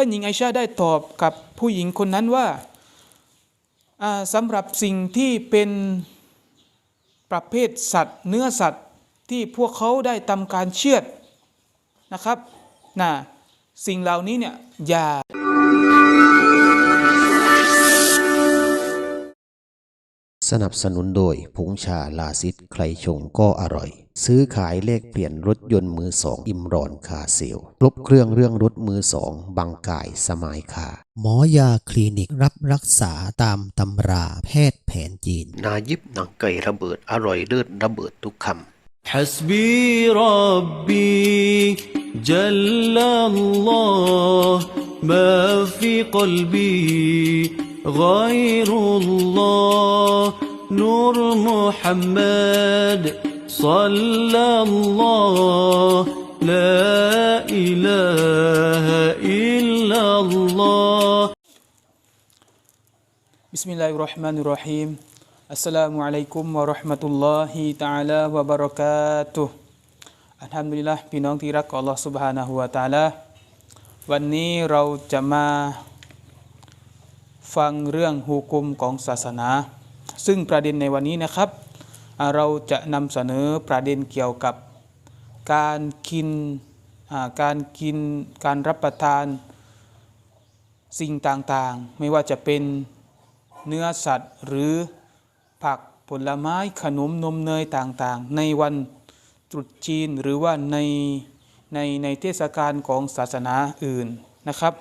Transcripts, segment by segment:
ท่านหญิงไอชาได้ตอบกับผู้หญิงคนนั้นว่าสำหรับสิ่งที่เป็นประเภทสัตว์ เนื้อสัตว์ที่พวกเขาได้ทำการเชือดนะครับนะสิ่งเหล่านี้เนี่ยอย่า สนับสนุนโดยผงชาลาซิดใครชงก็อร่อย ซื้อขายเลขเปลี่ยนรถยนต์มือสองอิมรอนคาเซลครบเครื่องเรื่องรถมือสองบางกายสมายคา หมอยาคลินิกรับรักษาตามตำราแพทย์แผนจีน นายิบหนังไก่ระเบิดอร่อยเลิศระเบิดทุกคำ حسبي ربي جل الله ما في قلبي غير الله نور محمد صلى الله لا إله إلا الله Bismillahirrahmanirrahim. Assalamualaikum warahmatullahi taala wabarakatuh. อัลฮัมดุลิลละพี่น้องที่รักของ Allah Subhanahu wa taala วันนี้เราจะมาฟังเรื่องฮูกุมของศาสนา ซึ่งประเด็นในวันนี้นะครับเราจะนำเสนอประเด็นเกี่ยวกับการกินการกินการรับประทานสิ่งต่างๆ ไม่ว่าจะเป็นเนื้อสัตว์หรือผักผลไม้ขนมนมเนยต่างๆ ในวันตรุษจีนหรือว่าในในในเทศกาลของศาสนาอื่นนะครับ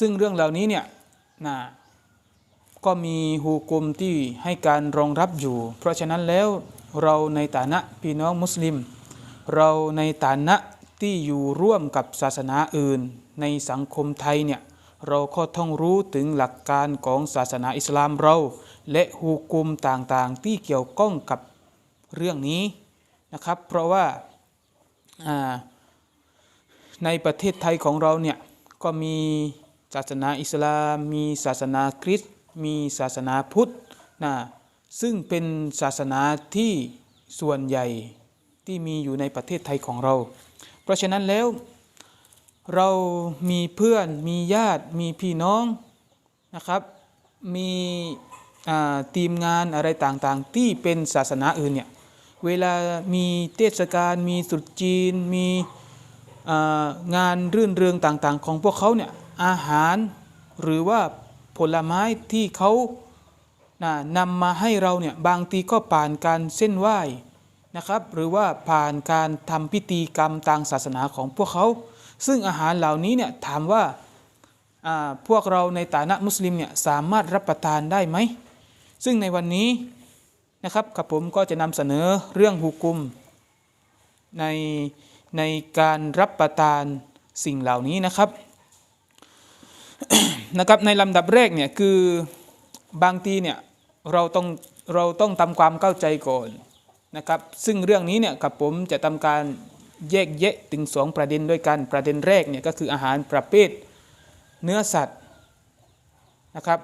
ซึ่งเรื่องเหล่านี้เนี่ยนะ ก็มีฮูกุมที่ให้การรองรับอยู่ เพราะฉะนั้นแล้วเราในฐานะพี่น้องมุสลิม เราในฐานะที่อยู่ร่วมกับศาสนาอื่น ในสังคมไทยเนี่ยเราก็ต้องรู้ถึงหลักการของศาสนาอิสลามเรา และฮูกุมต่างๆ ที่เกี่ยวข้องกับเรื่องนี้นะครับ เพราะว่าในประเทศไทยของเราเนี่ยก็มีศาสนาอิสลาม มีศาสนาคริสต์ มีศาสนาพุทธนะซึ่งเป็นศาสนาที่ส่วนใหญ่ที่มีอยู่ในประเทศไทยของเรา เพราะฉะนั้นแล้ว เรามีเพื่อนมีญาติมีพี่น้องนะครับ มีทีมงานอะไรต่างๆ ที่เป็นศาสนาอื่นเนี่ยเวลามีเทศกาลมีตรุษจีน มีงานรื่นเริงต่างๆ ของพวกเขาเนี่ยอาหารหรือว่า ผลไม้ที่เขานะนำมาให้เราเนี่ยบางทีก็ผ่านการเส้นไหว้นะครับ หรือว่าผ่านการทำพิธีกรรมทางศาสนาของพวกเขา ซึ่งอาหารเหล่านี้เนี่ยถามว่าพวกเราในฐานะมุสลิมเนี่ยสามารถรับประทานได้ไหม ซึ่งในวันนี้นะครับกับผมก็จะนำเสนอเรื่องฮุกุม ในในการรับประทานสิ่งเหล่านี้นะครับ นะครับในลำดับแรกเนี่ยคือบางทีเนี่ยเราต้องเราต้องทำความเข้าใจก่อนนะครับ ซึ่งเรื่องนี้เนี่ยกับผมจะทำการแยกแยะถึงสองประเด็นด้วยกันประเด็นแรกเนี่ยก็คืออาหารประเภทเนื้อสัตว์นะครับ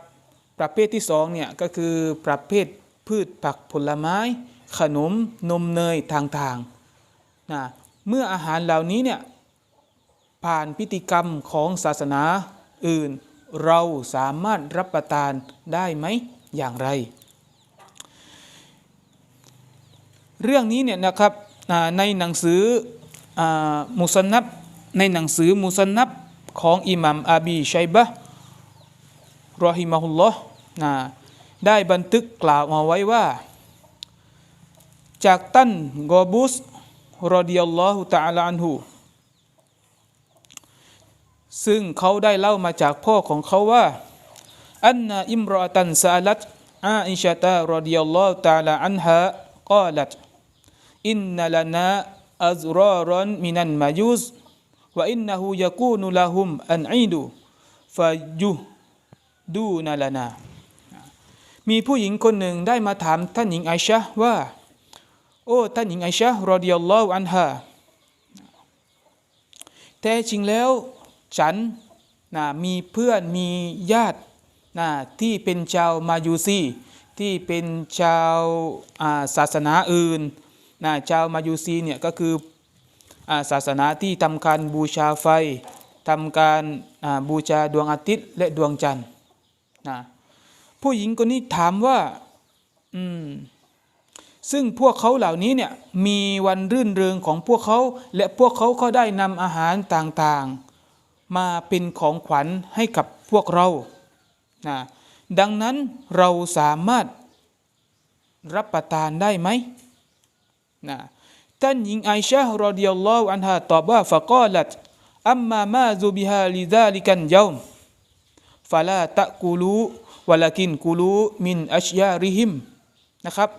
ประเภทที่สองเนี่ยก็คือประเภทพืชผักผลไม้ ขนมนมเนยต่างๆนะเมื่ออาหารเหล่านี้เนี่ยผ่านพิธีกรรมของศาสนา อื่น เราสามารถรับประทานได้ไหมอย่างไร เรื่องนี้เนี่ยนะครับในหนังสือมุสนับในหนังสือมุสนับของอิหมัมอาบีชัยบะรอฮิมะฮุลลอฮ์นะได้บันทึกกล่าวมาไว้ว่า จากตันกอบุสรอดิยัลลอฮุตะอาลาอันฮู ซึ่งเขาได้เล่ามาจากพ่อของเขาว่า อันนาอิมรอตันซาลัตอาอิชะตารดิยัลลอฮุตาลาอันฮะกาลัตอินนัลนาอัซรารอนมินันมายุสวะอินนหูยะกูนุลาหุมอันอีดูฟายุดูนาลานา มีผู้หญิงคนหนึ่งได้มาถามท่านหญิงไอชะว่า โอ้ท่านหญิงไอชะรอดิยัลลอฮุอันฮาแท้จริงแล้ว ฉันนะมีเพื่อนมีญาตินะที่เป็นชาวมายูซีที่เป็นชาวาศาสนาอื่นนะชาวมายูซีเนี่ยก็คืออศาสนาที่ทำการบูชาไฟทำการาบูชาดวงอาทิตย์และดวงจันทร์นะผู้หญิงคนนี้ถามว่าอืมซึ่งพวกเขาเหล่านี้เนี่ยมีวันรื่นเริงของพวกเขา และพวกเขาก็ได้นำอาหารต่างๆ มาเป็นของขวัญให้กับพวกเรานะดังนั้นเราสามารถรับประทานได้ไหมนะท่านหญิงไอชะฮ์รอดิยัลลอฮุอันฮาตอบว่าฟะกอลัตอัมมามาซุบิฮาลิซาลิกันยอมฟะลาตะกูลูวะลากินกูลูมินอัชยาริฮิมนะครับ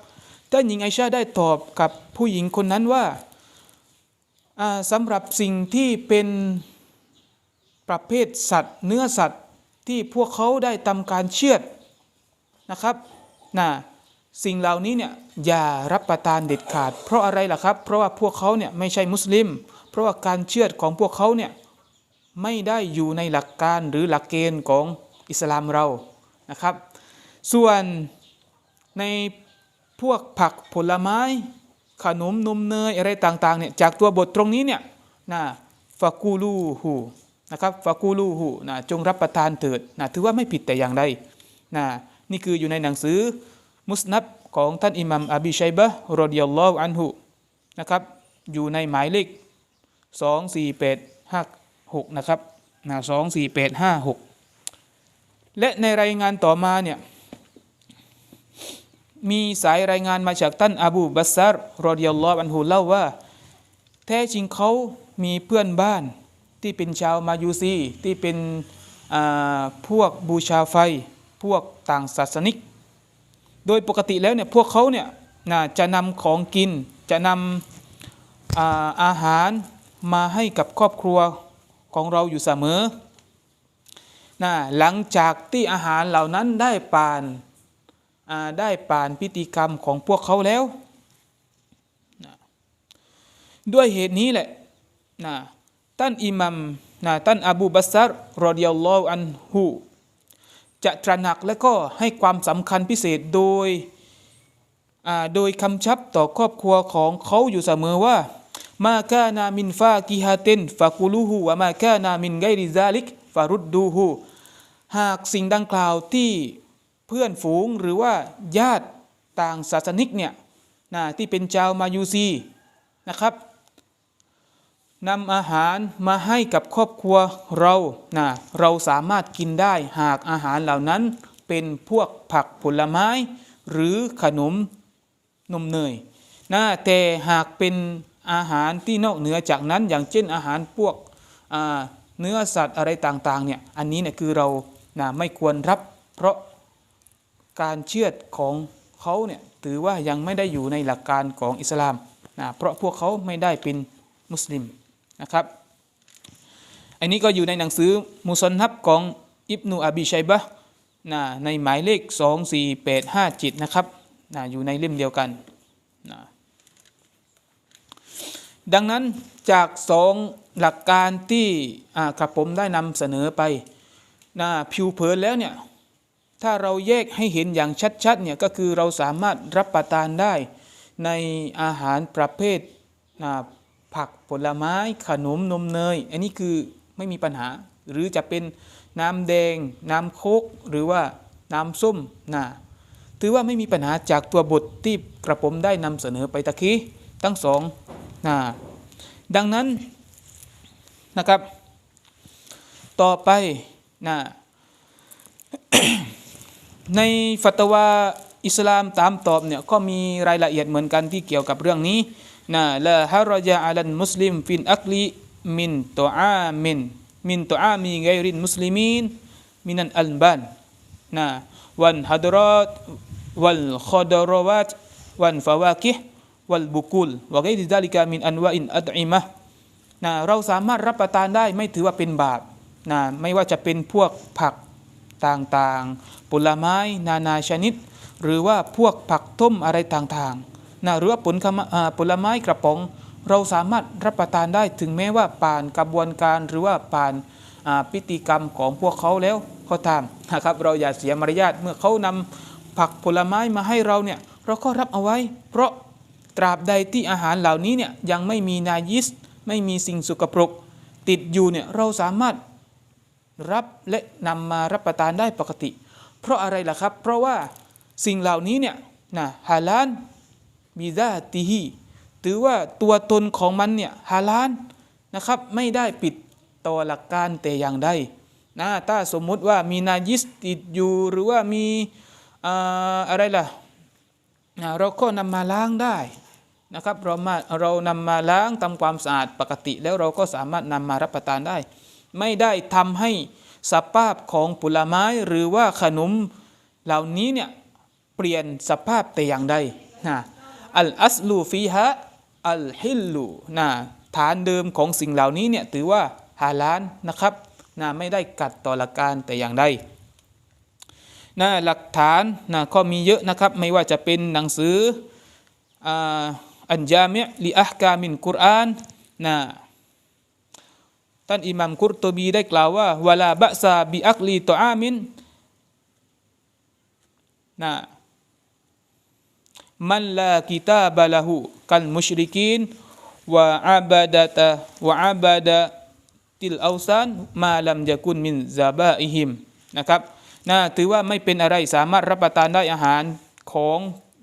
ท่านหญิงไอชาได้ตอบกับผู้หญิงคนนั้นว่าสำหรับสิ่งที่เป็น ประเภทสัตว์ เนื้อสัตว์ที่พวกเขาได้ทำการเชือดนะครับนะสิ่งเหล่านี้เนี่ยอย่ารับประทานเด็ดขาด เพราะอะไรล่ะครับ เพราะว่าพวกเขาเนี่ยไม่ใช่มุสลิม เพราะว่าการเชือดของพวกเขาเนี่ยไม่ได้อยู่ในหลักการหรือหลักเกณฑ์ของอิสลามเรานะครับ ส่วนในพวกผักผลไม้ ขนมนมเนยอะไรต่างๆเนี่ยจากตัวบทตรงนี้เนี่ยนะฟากูลูฮู นะครับฟากูลูฮูนะจงรับประทานเถิดนะถือว่าไม่ผิดแต่อย่างใดนะนี่คืออยู่ในหนังสือมุสนับของท่านอิหมัมอบีชัยบะรอดิยัลลอฮุอันฮุนะครับอยู่ในหมายเลข24856นะครับนะ24856และในรายงานต่อมาเนี่ยมีสายรายงานมาจากท่านอบูบัสซารรอดิยัลลอฮุอันฮุเล่าว่า แท้จริงเขามีเพื่อนบ้าน ที่เป็นชาวมายูซี ที่เป็นพวกบูชาไฟ พวกต่างศาสนิก โดยปกติแล้วเนี่ยพวกเขาเนี่ยนะจะนำของกิน จะนำอาอาหารมาให้กับครอบครัวของเราอยู่เสมอนะหลังจากที่อาหารเหล่านั้นได้ผ่านาได้ผ่านพิธีกรรมของพวกเขาแล้วนะด้วยเหตุนี้แหละนะ ท่านอิหมัมนะท่านอบูบัสซัรรอดิยัลลอฮุอันฮูจะตระหนักและก็ให้ความสำคัญพิเศษโดยโดยคำชับต่อครอบครัวของเขาอยู่เสมอว่า มาคานามินฟากิฮาเตนฟากูลูฮูวะมาคานามินไกริซาลิกฟารุดดูฮูหากสิ่งดังกล่าวที่เพื่อนฝูงหรือว่าญาติต่างศาสนิกเนี่ยนะที่เป็นชาวมายูซีนะครับ นำอาหารมาให้กับครอบครัวเรานะเราสามารถกินได้หากอาหารเหล่านั้นเป็นพวกผักผลไม้ หรือขนมนมเนยนะแต่หากเป็นอาหารที่นอกเหนือจากนั้น อย่างเช่นอาหารพวกเนื้อสัตว์อะไรต่างๆเนี่ยอันนี้เนี่ยคือเรานะไม่ควรรับเพราะการเชื่อดของเขาเนี่ยถือว่ายังไม่ได้อยู่ในหลักการของอิสลามนะเพราะพวกเขาไม่ได้เป็นมุสลิม นะครับ อันนี้ก็อยู่ในหนังสือมุสนับของอิบนูอบีชัยบะนะในหมายเลข 24857 นะครับนะอยู่ในเล่มเดียวกันนะดังนั้นจากสองหลักการที่อ่ากระผมได้นำเสนอไปนะผิวเผินแล้วเนี่ย ถ้าเราแยกให้เห็นอย่างชัดๆเนี่ยก็คือเราสามารถรับประทานได้ในอาหารประเภทอ่า ผักผลไม้ขนมนมเนย อันนี้คือไม่มีปัญหา หรือจะเป็นน้ำแดง น้ำโคกหรือว่าน้ำส้มนะถือว่าไม่มีปัญหาจากตัวบทที่กระผมได้นำเสนอไปตะกี้ทั้งสองนะดังนั้นนะครับ ต่อไปนะในฟัตวา อิสลามตามตอบเนี่ยก็มีรายละเอียดเหมือนกันที่เกี่ยวกับเรื่องนี้นะละฮารจาอัลันมุสลิมฟินอักลีมินตออามินมินตออามีไกรินมุสลิมีนมินันอัลบันนะวันฮัดรอตวัลขอดรวัตวันฟาวากิฮวัลบุกุลวะไกริซาลิกามินอันวาอินอัดอิมะนะเราสามารถรับประทานได้ไม่ถือว่าเป็นบาปนะไม่ว่าจะเป็นพวกผักต่างๆ ผลไม้ นานาชนิด หรือว่าพวกผักต้มอะไรต่างๆนะหรือว่าผลผลไม้กระป๋อง เราสามารถรับประทานได้ถึงแม้ว่าผ่านกระบวนการหรือว่าผ่านพิธีกรรมของพวกเขาแล้วก็ตามนะครับ เราอย่าเสียมารยาทเมื่อเขานำผักผลไม้มาให้เราเนี่ยเราก็รับเอาไว้ เพราะตราบใดที่อาหารเหล่านี้เนี่ยยังไม่มีนายิสไม่มีสิ่งสกปรก ติดอยู่เนี่ยเราสามารถรับและนำมารับประทานได้ปกติ เพราะอะไรล่ะครับ เพราะว่า สิ่งเหล่านี้เนี่ยนะฮาลานบิซาติฮีถือว่าตัวตนของมันเนี่ยฮาลานนะครับไม่ได้ปิดต่อหลักการแต่อย่างใดนะถ้าสมมุติว่ามีนายิสติดอยู่หรือว่ามีอ่าอะไรล่ะนะเราก็นำมาล้างได้นะครับเรามาเรานำมาล้างทำความสะอาดปกติแล้วเราก็สามารถนำมารับประทานได้ ไม่ได้ทำให้สภาพของผลไม้หรือว่าขนมเหล่านี้เนี่ย เปลี่ยนสภาพแต่อย่างใดนะอัลอัสลูฟีฮะอัลฮิลลูนะฐานเดิมของสิ่งเหล่านี้เนี่ยถือว่าฮาลานนะครับนะไม่ได้กัดต่อหลักการแต่อย่างใดนะหลักฐานนะก็มีเยอะนะครับไม่ว่าจะเป็นหนังสืออันจามิลิอัฮกามินกุรอานนะท่านอิหมัมกุรตบีได้กล่าวว่าวลาบะซาบิอักลีตออามินนะ มันลากิตาบะละหูกัลมุชริกีนวะอาบดะตะวะอาบดะติลอาซานมาลัมยะกุนมินซาบาอิฮิมนะครับนะถือว่าไม่เป็นอะไรสามารถรับประทานได้อาหารของ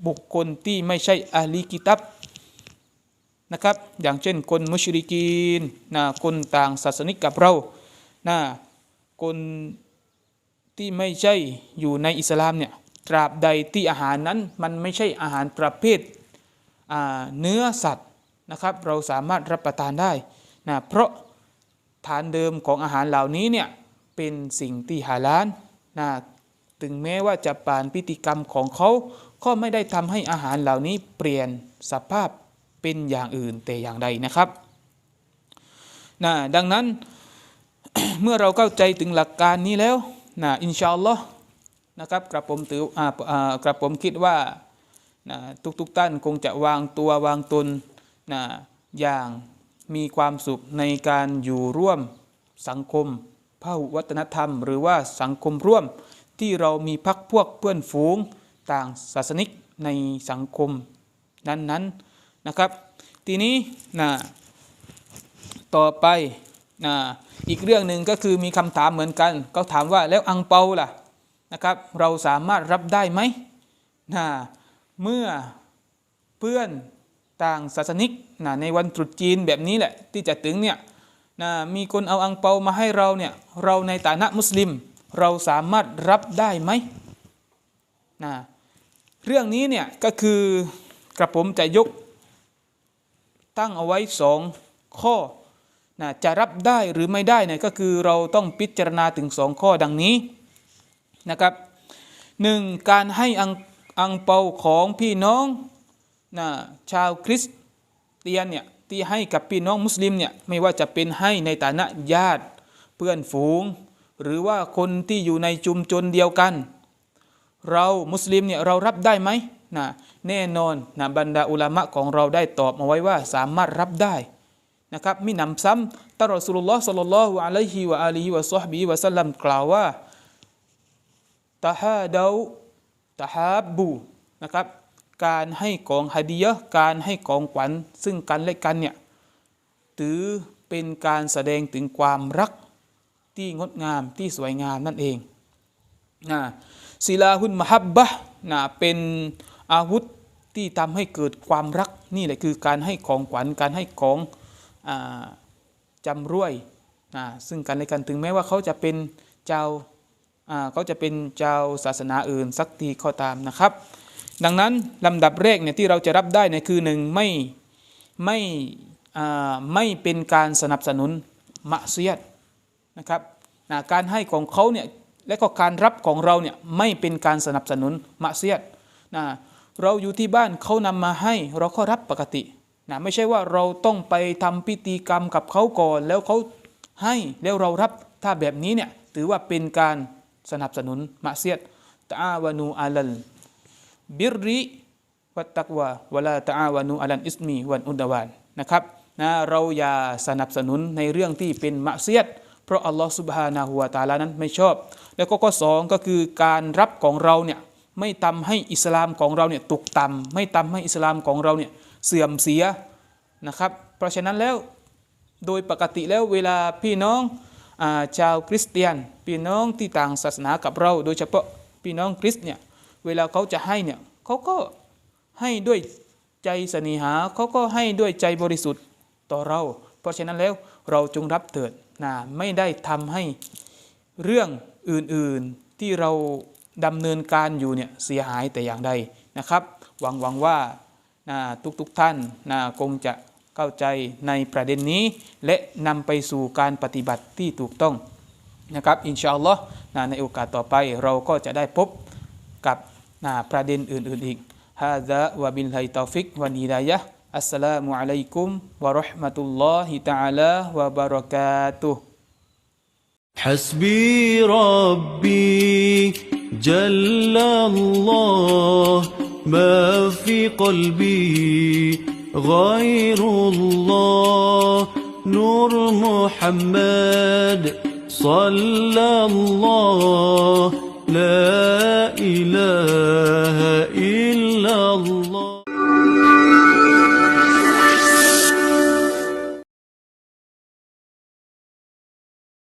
บุคคลที่ไม่ใช่อาลีกิตับนะครับอย่างเช่นคนมุชริกีนนะคนต่างศาสนิกกับเรานะคนที่ไม่ใช่อยู่ในอิสลามเนี่ย ตราบใดที่อาหารนั้นมันไม่ใช่อาหารประเภทเนื้อสัตว์นะครับ เราสามารถรับประทานได้นะเพราะฐานเดิมของอาหารเหล่านี้เนี่ยเป็นสิ่งที่ฮาลาลนะถึงแม้ว่าจะปานพิธีกรรมของเขาก็ไม่ได้ทำให้อาหารเหล่านี้เปลี่ยนสภาพเป็นอย่างอื่นแต่อย่างใดนะครับนะดังนั้นเมื่อเราเข้าใจถึงหลักการนี้แล้วนะอินชาอัลลอฮ์ นะครับกระผมถืออกระผมคิดว่านะทุกๆท่านคงจะวางตัววางตนนะอย่างมีความสุขในการอยู่ร่วมสังคมพหุวัฒนธรรม หรือว่าสังคมร่วมที่เรามีพักพวกเพื่อนฝูงต่างศาสนิกในสังคมนั้นๆนะครับ ทีนี้นะต่อไปนะอีกเรื่องหนึ่งก็คือมีคำถามเหมือนกัน ก็ถามว่าแล้วอังเปาล่ะ นะครับเราสามารถรับได้ไหมนะเมื่อเพื่อนต่างศาสนิกนะในวันตรุษจีนแบบนี้แหละที่จะถึงเนี่ยนะมีคนเอาอังเปามาให้เราเนี่ยเราในฐานะมุสลิม เราสามารถรับได้ไหมนะเรื่องนี้เนี่ยก็คือกระผมจะยก ตั้งเอาไว้สองข้อนะจะรับได้หรือไม่ได้เนี่ยก็คือเราต้องพิจารณาถึงสองข้อดังนี้ นะครับหนึ่งการให้อังอังเปาของพี่น้องนะชาวคริสเตียนเนี่ยที่ให้กับพี่น้องมุสลิมเนี่ยไม่ว่าจะเป็นให้ในฐานะญาติเพื่อนฝูง หรือว่าคนที่อยู่ในชุมชนเดียวกัน เรามุสลิมเนี่ยเรารับได้ไหมนะแน่นอนนะบรรดาอุลามะของเราได้ตอบมาไว้ว่าสามารถรับได้นะครับมีหนำซ้ำตรอสุลลอฮ์สัลลัลลอฮุอะลัยฮิวะอาลีฮิวะซอฮบีวะสัลลัมกล่าวว่า ตะฮาดาตะฮาบูนะครับ การให้ของฮะดียะการให้ของขวัญซึ่งกันและกันเนี่ยถือเป็นการแสดงถึงความรักที่งดงามที่สวยงามนั่นเองนะศิลาหุนมฮับบะนะเป็นอาวุธที่ทำให้เกิดความรักนี่แหละคือการให้ของขวัญการให้ของอจำรวยนะซึ่งกันและกันถึงแม้ว่าเขาจะเป็นเจ้า เขาจะเป็นเจ้าศาสนาอื่นสักทีก็ตามนะครับ ดังนั้นลำดับแรกเนี่ยที่เราจะรับได้เนี่ยคือหนึ่งไม่ไม่ไม่เป็นการสนับสนุนมะเสียดนะครับการให้ของเขาเนี่ยและก็การรับของเราเนี่ยไม่เป็นการสนับสนุนมะเสียดนะเราอยู่ที่บ้านเขานำมาให้เราก็รับปกตินะไม่ใช่ว่าเราต้องไปทำพิธีกรรมกับเขาก่อน แล้วเขาให้แล้วเรารับถ้าแบบนี้เนี่ยถือว่าเป็นการ สนับสนุนมะเสียดตะอาวานูอาลัลบิรริวัตตักวาวะลาตะอาวานูอัลันอิสมีวันอุดวานนะครับนะเราอย่าสนับสนุนในเรื่องที่เป็นมะเสียดเพราะอัลลอฮฺสุบฮานาหัวตาลานั้นไม่ชอบ แล้วก็ข้อสองก็คือการรับของเราเนี่ยไม่ทำให้อิสลามของเราเนี่ยตกต่ำไม่ทำให้อิสลามของเราเนี่ยเสื่อมเสียนะครับ เพราะฉะนั้นแล้วโดยปกติแล้วเวลาพี่น้อง ชาวคริสเตียนพี่น้องที่ต่างศาสนากับเรา โดยเฉพาะพี่น้องคริสเนี่ยเวลาเขาจะให้เนี่ยเขาก็ให้ด้วยใจเสนิหาเขาก็ให้ด้วยใจบริสุทธิ์ต่อเรา เพราะฉะนั้นแล้วเราจงรับเถิดนะไม่ได้ทำให้เรื่องอื่นๆที่เราดำเนินการอยู่เนี่ยเสียหายแต่อย่างใดนะครับ หวังหวังว่านะทุกๆทท่านนะคงจะ เข้าใจในประเด็นนี้ และนำไปสู่การปฏิบัติที่ถูกต้องนะครับอินชาอัลลอฮ์นะในโอกาสต่อไปเราก็จะได้พบกับนะประเด็นอื่นๆอีกฮาซาวะบิลไฮตอฟิกวันฮิดายะห์อัสสลามุอะลัยกุมวะเราะห์มะตุลลอฮิตะอาลาวะบะเราะกาตุฮ์ حسبي ربي جل الله ما في قلبي غير الله. نور محمد صلى الله. لا